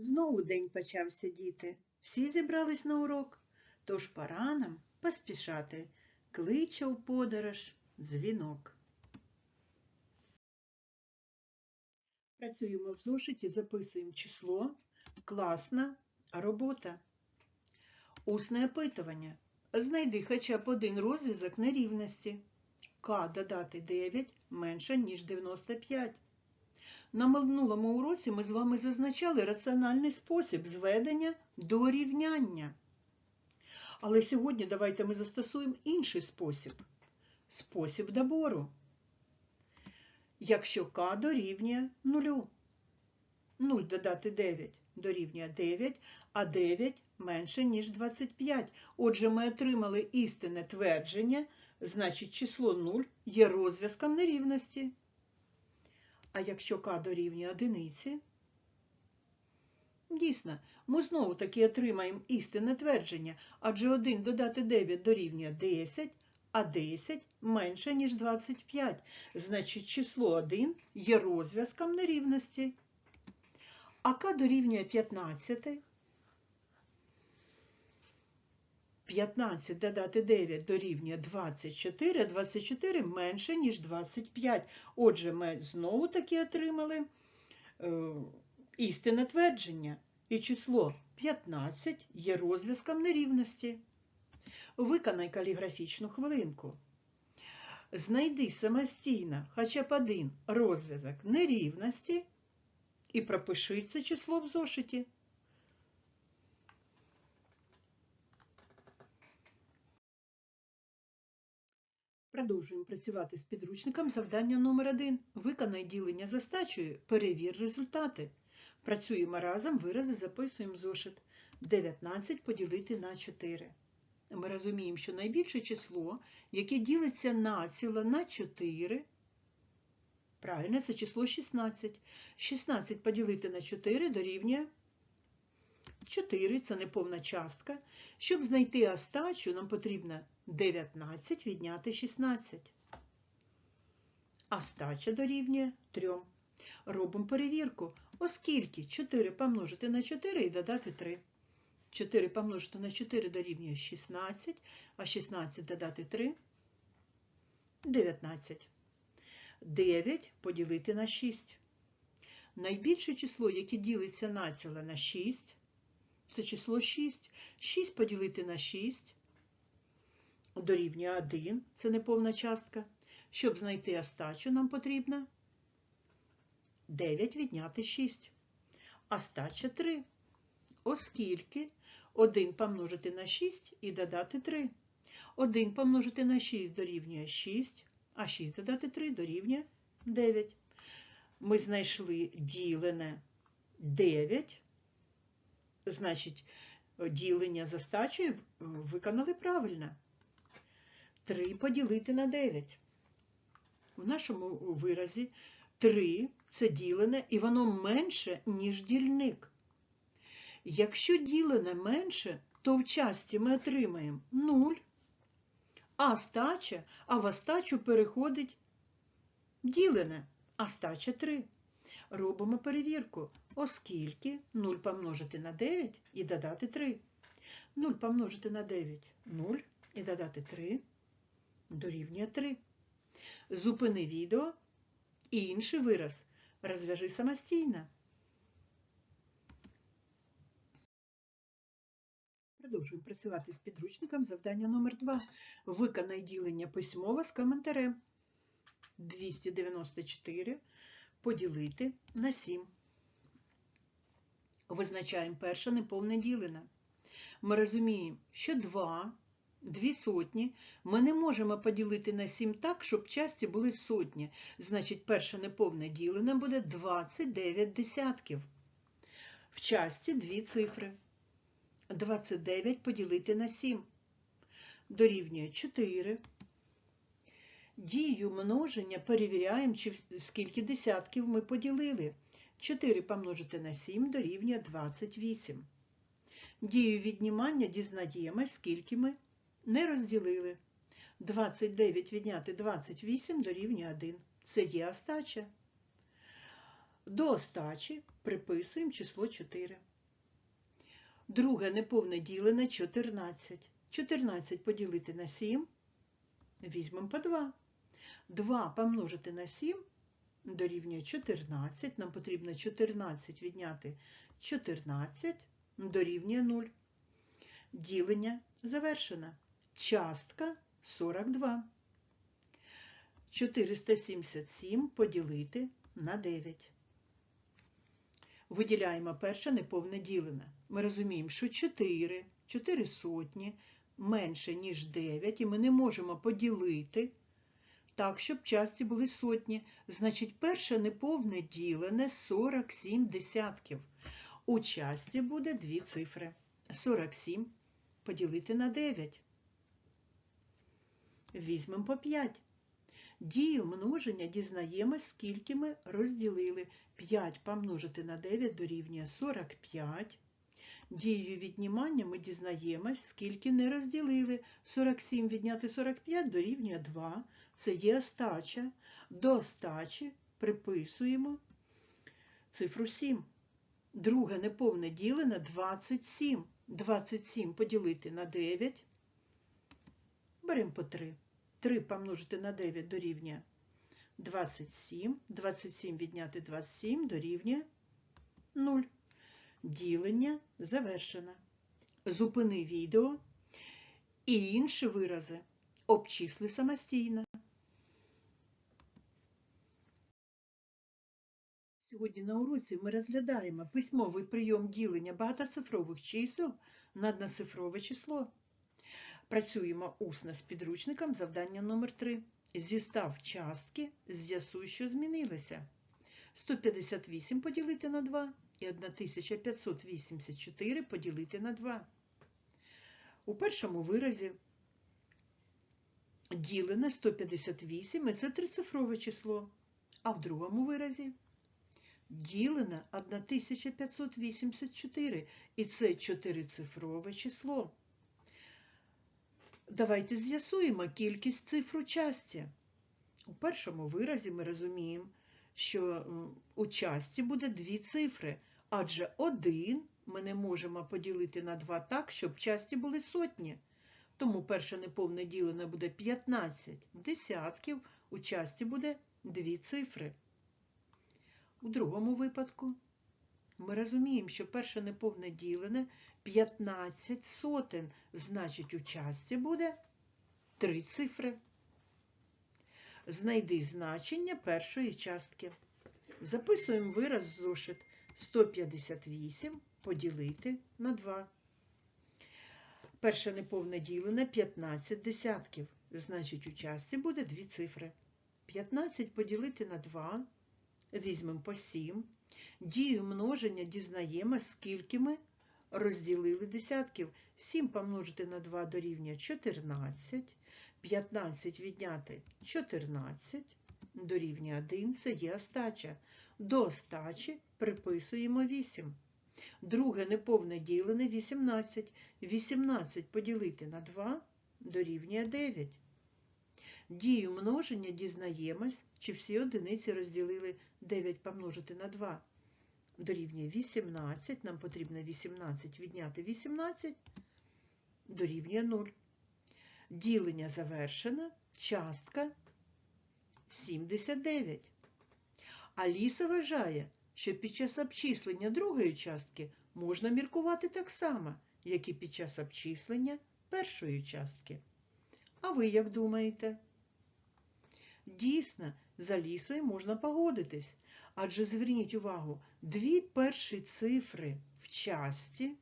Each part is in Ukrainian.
Знову день почався, діти. Всі зібрались на урок, тож пора нам поспішати. Кличе у подорож дзвінок. Працюємо в зошиті, записуємо число, класна робота. Усне опитування. Знайди хоча б один розв'язок нерівності. К додати 9 менше, ніж 95. На минулому уроці ми з вами зазначали раціональний спосіб зведення до рівняння. Але сьогодні давайте ми застосуємо інший спосіб спосіб добору. Якщо К дорівнює 0. 0 додати 9 дорівнює 9, а 9 менше, ніж 25. Отже, ми отримали істинне твердження, значить число 0 є розв'язком нерівності. А якщо К дорівнює одиниці, дійсно, ми знову таки отримаємо істинне твердження, адже 1 додати 9 дорівнює 10, а 10 менше, ніж 25. Значить, число 1 є розв'язком нерівності. А К дорівнює 15. 15 додати 9 дорівнює 24, а 24 менше, ніж 25. Отже, ми знову таки отримали е, істинне твердження. І число 15 є розв'язком нерівності. Виконай каліграфічну хвилинку. Знайди самостійно хоча б один розв'язок нерівності і пропиши це число в зошиті. Продовжуємо працювати з підручником. Завдання номер 1 Виконай ділення за стачею, перевір результати. Працюємо разом, вирази записуємо зошит. 19 поділити на 4. Ми розуміємо, що найбільше число, яке ділиться націло на 4, правильно, це число 16. 16 поділити на 4 дорівнює 4, це неповна частка. Щоб знайти остачу, нам потрібно 19 відняти 16. Остача дорівнює 3. Робимо перевірку, оскільки 4 помножити на 4 і додати 3. 4 помножити на 4 дорівнює 16, а 16 додати 3 – 19. 9 поділити на 6. Найбільше число, яке ділиться націло на 6, це число 6. 6 поділити на 6 дорівнює 1, це неповна частка. Щоб знайти остачу, нам потрібно 9 відняти 6. Остача 3. Оскільки 1 помножити на 6 і додати 3. 1 помножити на 6 дорівнює 6, а 6 додати 3 дорівнює 9. Ми знайшли ділене 9, значить, ділення за стачею виконали правильно. 3 поділити на 9. В нашому виразі 3 це ділене, і воно менше, ніж дільник. Якщо ділене менше, то в часті ми отримаємо 0, а стача, а в остачу переходить ділене, а стача 3. Робимо перевірку, оскільки 0 помножити на 9 і додати 3. 0 помножити на 9 0 і додати 3 дорівнює 3. Зупини відео і інший вираз розв'яжи самостійно. Продовжуємо працювати з підручником. Завдання номер 2 Виконай ділення письмово з коментарем. 294 поділити на 7. Визначаємо перше неповне ділене. Ми розуміємо, що 2, 2 сотні ми не можемо поділити на 7 так, щоб часті були сотні. Значить, перше неповне ділене буде 29 десятків. В часті дві цифри. 29 поділити на 7. Дорівнює 4. Дію множення перевіряємо, чи скільки десятків ми поділили. 4 помножити на 7 дорівнює 28. Дію віднімання дізнаємо, скільки ми не розділили. 29 відняти 28 дорівнює 1. Це є остача. До остачі приписуємо число 4. Друге неповне ділене 14. 14 поділити на 7. Візьмемо по 2. 2 помножити на 7 дорівнює 14. Нам потрібно 14 відняти 14 дорівнює 0. Ділення завершено. Частка 42. 477 поділити на 9. Виділяємо перше неповне ділене. Ми розуміємо, що 4, 4 сотні менше, ніж 9, і ми не можемо поділити так, щоб часті були сотні. Значить, перше неповне ділене 47 десятків. У часті буде дві цифри. 47 поділити на 9. Візьмемо по 5. Дію множення дізнаємось, скільки ми розділили. 5 помножити на 9 дорівнює 45. Дією віднімання ми дізнаємось, скільки не розділили. 47 відняти 45 дорівнює 2. Це є остача. До остачі приписуємо цифру 7. Друге неповне ділене 27. 27 поділити на 9. Беремо по 3. 3 помножити на 9 дорівнює 27. 27 відняти 27 дорівнює 0. Ділення завершено. Зупини відео і інші вирази обчисли самостійно. Сьогодні на уроці ми розглядаємо письмовий прийом ділення багатоцифрових чисел на одноцифрове число. Працюємо усно з підручником завдання номер 3 Зістав частки, з'ясуй, що змінилося. 158 поділити на 2 і 1584 поділити на 2. У першому виразі ділене 158 і це трицифрове число, а в другому виразі ділене 1584 і це чотирицифрове число. Давайте з'ясуємо кількість цифр у часті. У першому виразі ми розуміємо, що у часті буде дві цифри, адже один ми не можемо поділити на два так, щоб часті були сотні. Тому перше неповне ділене буде 15 десятків, у часті буде дві цифри. У другому випадку ми розуміємо, що перше неповне ділене 15 сотень, значить у часті буде три цифри. Знайди значення першої частки. Записуємо вираз зошит 158 поділити на 2. Перше неповне ділене 15 десятків, значить у часті буде дві цифри. 15 поділити на 2, візьмемо по 7. Дію множення дізнаємо, скільки ми розділили десятків. 7 помножити на 2 дорівнює 14. 15 відняти 14 дорівнює 1, це є остача. До остачі приписуємо 8. Друге неповне ділене 18. 18 поділити на 2 дорівнює 9. Дію множення дізнаємось, чи всі одиниці розділили 9 помножити на 2 дорівнює 18. Нам потрібно 18 відняти 18 дорівнює 0. Ділення завершено, частка 79. Аліса вважає, що під час обчислення другої частки можна міркувати так само, як і під час обчислення першої частки. А ви як думаєте? Дійсно, з Алісою можна погодитись, адже зверніть увагу, дві перші цифри в часті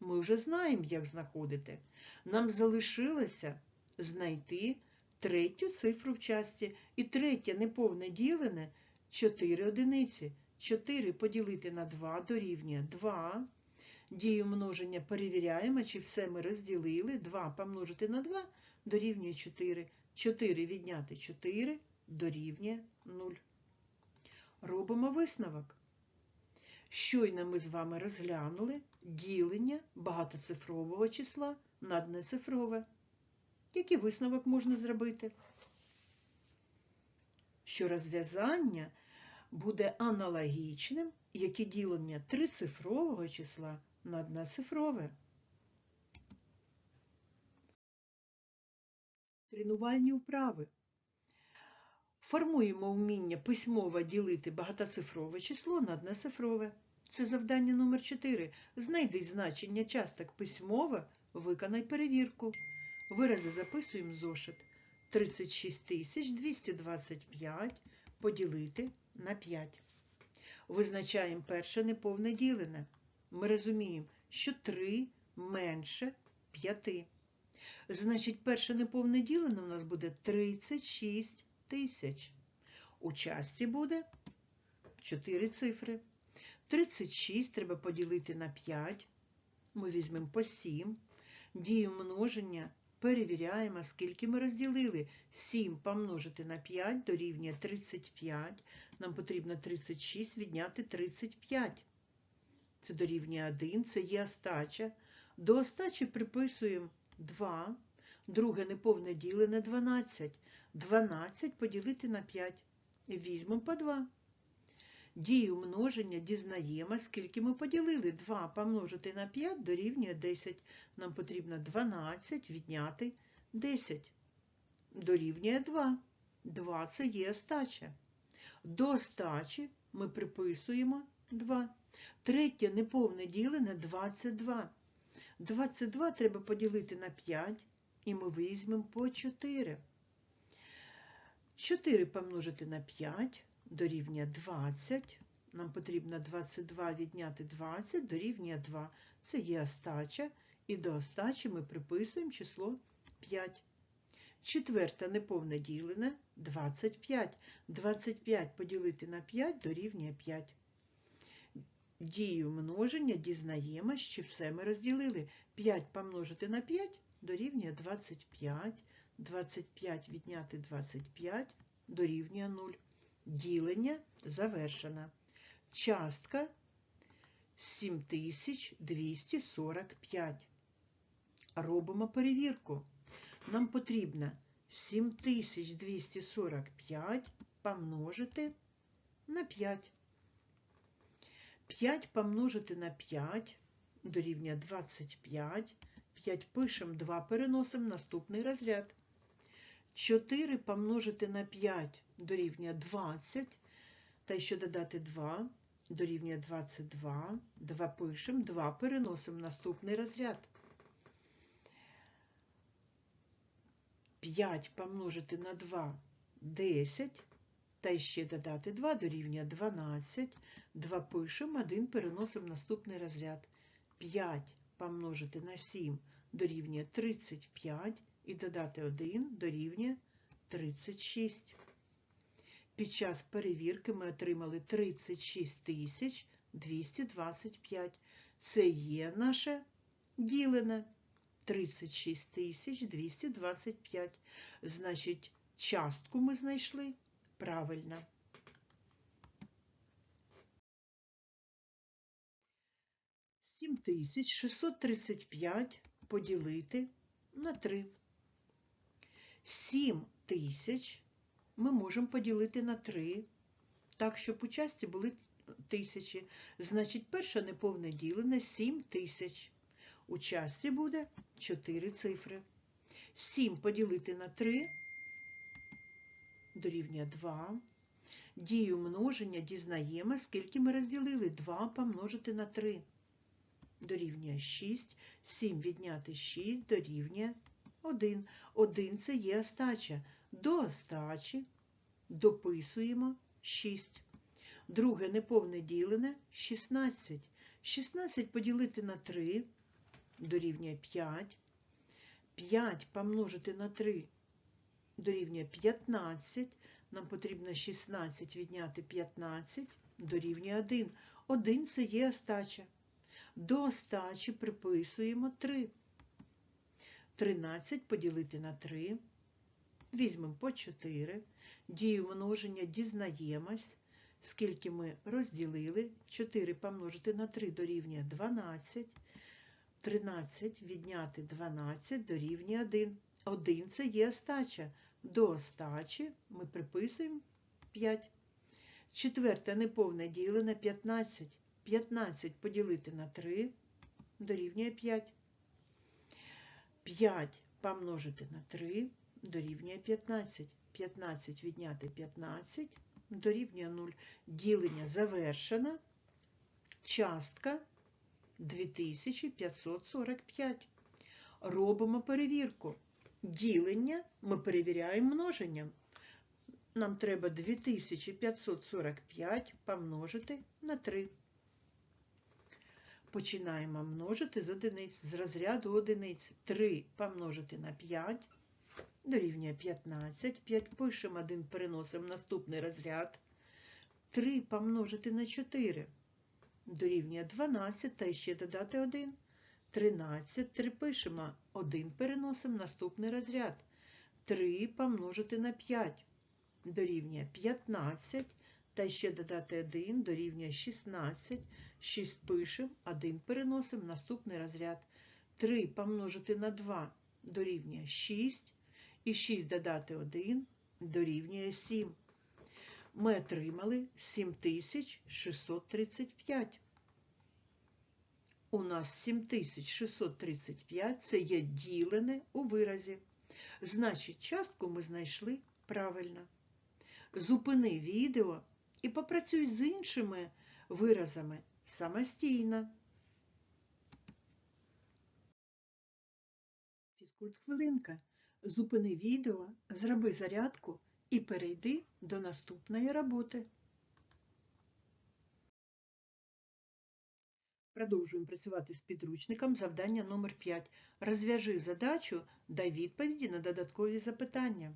ми вже знаємо, як знаходити. Нам залишилося знайти третю цифру в часті. І третє неповне ділене 4 одиниці. 4 поділити на 2 дорівнює 2. Дію множення перевіряємо, чи все ми розділили. 2 помножити на 2 дорівнює 4. 4 відняти 4 дорівнює 0. Робимо висновок. Щойно ми з вами розглянули ділення багатоцифрового числа на одноцифрове. Який висновок можна зробити? Що розв'язання буде аналогічним Яке ділення трицифрового числа на одноцифрове. Тренувальні вправи. Формуємо вміння письмово ділити багатоцифрове число на одноцифрове. Це завдання номер 4. Знайди значення часток письмово, виконай перевірку. Вирази записуємо зошит. 36 225 поділити на 5. Визначаємо перше неповне ділене. Ми розуміємо, що 3 менше 5. Значить, перше неповне ділене у нас буде 36 тисяч. У часті буде 4 цифри. 36 треба поділити на 5. Ми візьмемо по 7. Дію множення перевіряємо, скільки ми розділили. 7 помножити на 5 дорівнює 35. Нам потрібно 36 відняти 35. Це дорівнює 1, це є остача. До остачі приписуємо 2. Друге неповне ділене 12. 12 поділити на 5. Візьмемо по 2. Дію множення дізнаємо, скільки ми поділили. 2 помножити на 5 дорівнює 10. Нам потрібно 12 відняти 10. Дорівнює 2. 2 це є остача. До остачі ми приписуємо 2. Третє неповне ділене 22. 22 треба поділити на 5, і ми візьмемо по 4. 4 помножити на 5 дорівнює 20. Нам потрібно 22 відняти 20 дорівнює 2. Це є остача, і до остачі ми приписуємо число 5. Четверте неповне ділене 25. 25 поділити на 5 дорівнює 5. Дію множення дізнаємо, що все ми розділили. 5 помножити на 5 дорівнює 25. 25 відняти 25 дорівнює 0. Ділення завершено. Частка 7245. Робимо перевірку. Нам потрібно 7245 помножити на 5. 5 помножити на 5 дорівнює 25. 5 пишемо, 2 переносимо наступний розряд. 4 помножити на 5 дорівнює 20. Та ще додати 2 дорівнює 22. 2 пишемо, 2 переносимо наступний розряд. 5 помножити на 2 10. Та ще додати 2 дорівнює 12. 2 пишемо, 1 переносимо наступний розряд. 5 помножити на 7 дорівнює 35 і додати 1 дорівнює 36. Під час перевірки ми отримали 36 тисяч 225. Це є наше ділене 36 тисяч 225. Значить, частку ми знайшли правильно. Сім тисяч 635 поділити на 3. 7 тисяч ми можемо поділити на 3, так, щоб у часті були тисячі. Значить, перше неповне ділене 7 тисяч. У часті буде 4 цифри. 7 поділити на 3 дорівнює 2. Дію множення дізнаємо, скільки ми розділили. 2 помножити на 3 дорівнює 6. 7 відняти 6 дорівнює 1. 1 це є остача. До остачі дописуємо 6. Друге неповне ділене 16. 16 поділити на 3 дорівнює 5. 5 помножити на 3 дорівнює 15. Нам потрібно 16 відняти 15 дорівнює 1. 1 це є остача. До остачі приписуємо 3. 13 поділити на 3. Візьмемо по 4. Дію множення дізнаємось, скільки ми розділили. 4 помножити на 3 дорівнює 12. 13 відняти 12 дорівнює 1. 1 це є остача. До остачі ми приписуємо 5. Четверте неповне ділене 15. 15 поділити на 3 дорівнює 5. 5 помножити на 3 дорівнює 15. 15 відняти 15 дорівнює 0. Ділення завершено. Частка 2545. Робимо перевірку. Ділення ми перевіряємо множенням. Нам треба 2545 помножити на 3. Починаємо множити з одиниць, з розряду одиниць. 3 помножити на 5 дорівнює 15. 5 пишемо, 1 переносимо в наступний розряд. 3 помножити на 4 дорівнює 12, та ще додати 1. 13, 3 пишемо, 1 переносимо в наступний розряд. 3 помножити на 5 дорівнює 15, та ще додати 1 дорівнює 16, 6 пишемо, 1 переносимо наступний розряд. 3 помножити на 2 дорівнює 6, і 6 додати 1 дорівнює 7. Ми отримали 7635. У нас 7635 це є ділене у виразі. Значить, частку ми знайшли правильно. Зупини відео і попрацюй з іншими виразами самостійно. Фізкульт хвилинка. Зупини відео, зроби зарядку і перейди до наступної роботи. Продовжуємо працювати з підручником. Завдання номер 5. Розв'яжи задачу, дай відповіді на додаткові запитання.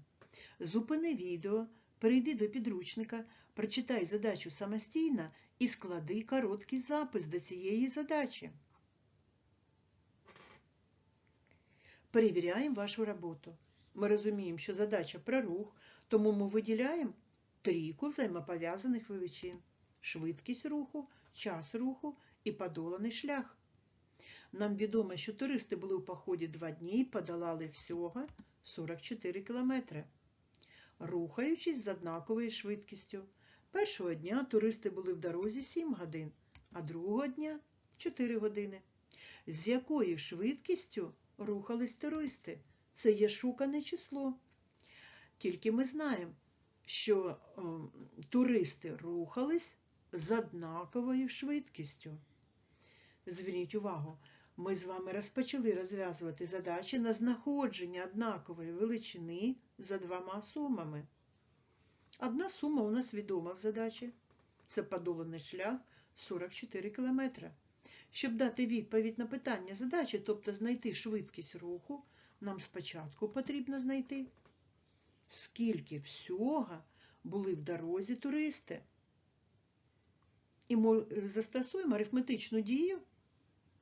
Зупини відео, перейди до підручника, прочитай задачу самостійно і склади короткий запис до цієї задачі. Перевіряємо вашу роботу. Ми розуміємо, що задача про рух, тому ми виділяємо трійку взаємопов'язаних величин. Швидкість руху, час руху і подоланий шлях. Нам відомо, що туристи були у поході два дні і подолали всього 44 кілометри, рухаючись з однаковою швидкістю. Першого дня туристи були в дорозі 7 годин, а другого дня 4 години. З якою швидкістю рухались туристи? Це є шукане число. Тільки ми знаємо, що е, туристи рухались з однаковою швидкістю. Зверніть увагу, ми з вами розпочали розв'язувати задачі на знаходження однакової величини за двома сумами. Одна сума у нас відома в задачі. Це подоланий шлях 44 км. Щоб дати відповідь на питання задачі, тобто знайти швидкість руху, нам спочатку потрібно знайти, скільки всього були в дорозі туристи. І ми застосуємо арифметичну дію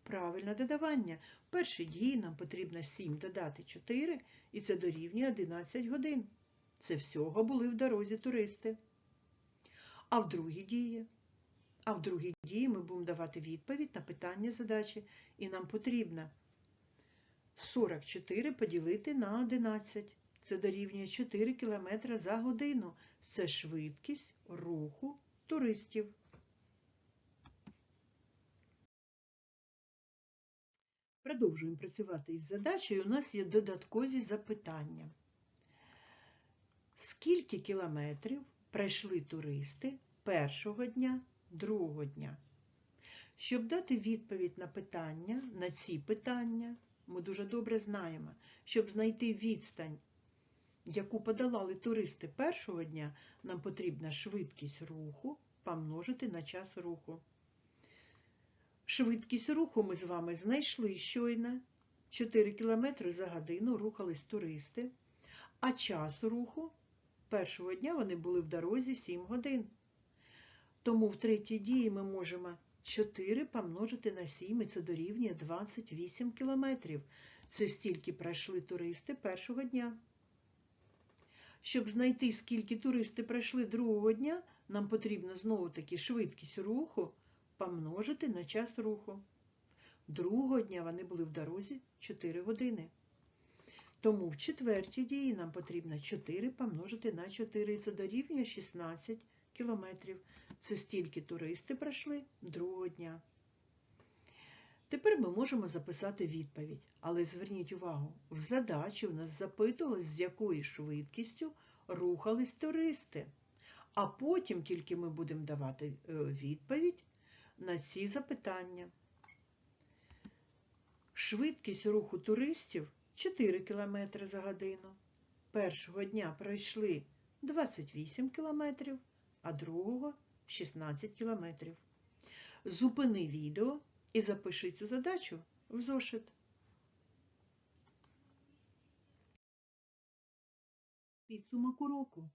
правильне додавання. В першій дії нам потрібно 7 додати 4, і це дорівнює 11 годин. Це всього були в дорозі туристи. А в другій дії? А в другій дії ми будемо давати відповідь на питання задачі, і нам потрібно 44 поділити на 11. Це дорівнює 4 км за годину. Це швидкість руху туристів. Продовжуємо працювати із задачею. У нас є додаткові запитання. Скільки кілометрів пройшли туристи першого дня, другого дня? Щоб дати відповідь на питання, на ці питання, ми дуже добре знаємо, щоб знайти відстань, яку подолали туристи першого дня, нам потрібна швидкість руху помножити на час руху. Швидкість руху ми з вами знайшли щойно. 4 км за годину рухались туристи, а час руху першого дня вони були в дорозі 7 годин. Тому в третій дії ми можемо 4 помножити на 7, і це дорівнює 28 кілометрів. Це стільки пройшли туристи першого дня. Щоб знайти, скільки туристи пройшли другого дня, нам потрібно знову-таки швидкість руху помножити на час руху. Другого дня вони були в дорозі 4 години. Тому в четвертій дії нам потрібно 4 помножити на 4, і це дорівнює 16 кілометрів. Це стільки туристи пройшли другого дня. Тепер ми можемо записати відповідь, але зверніть увагу, в задачі у нас запитувалось, з якою швидкістю рухались туристи. А потім тільки ми будемо давати е, відповідь на ці запитання. Швидкість руху туристів 4 км за годину. Першого дня пройшли 28 км, а другого 16 км. Зупини відео і запиши цю задачу в зошит. Підсумок уроку.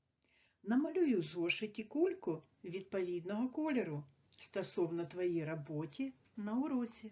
Намалюй у зошиті кульку відповідного кольору стосовно твоїй роботі на уроці.